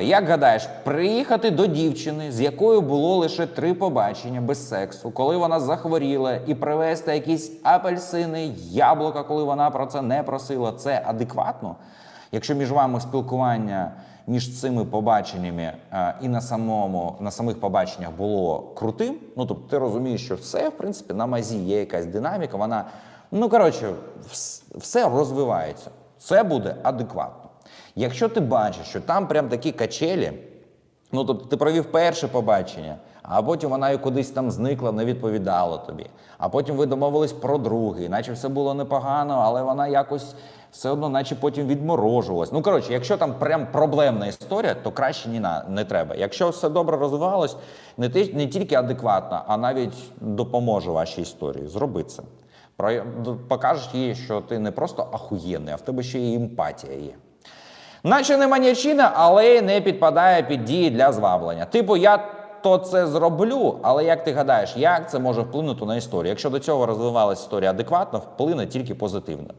Як гадаєш, приїхати до дівчини, з якою було лише три побачення без сексу, коли вона захворіла, і привезти якісь апельсини, яблука, коли вона про це не просила, це адекватно? Якщо між вами спілкування між цими побаченнями е, і на самому на самих побаченнях було крутим, ну тобто ти розумієш, що все в принципі на мазі є якась динаміка, вона ну коротше, все розвивається. Це буде адекватно. Якщо ти бачиш, що там прям такі качелі, ну тобто ти провів перше побачення, а потім вона і кудись там зникла, не відповідала тобі. А потім ви домовились про другий, наче все було непогано, але вона якось все одно, наче потім відморожувалась. Ну коротше, якщо там прям проблемна історія, то краще ні на не треба. Якщо все добре розвивалось, не ти не тільки адекватно, а навіть допоможе вашій історії. Зроби це. Покажеш їй, що ти не просто ахуєнний, а в тебе ще й емпатія є. Наче не манячина, але не підпадає під дії для зваблення. Типу, я то це зроблю, але як ти гадаєш, як це може вплинути на історію? Якщо до цього розвивалася історія адекватно, вплине тільки позитивно.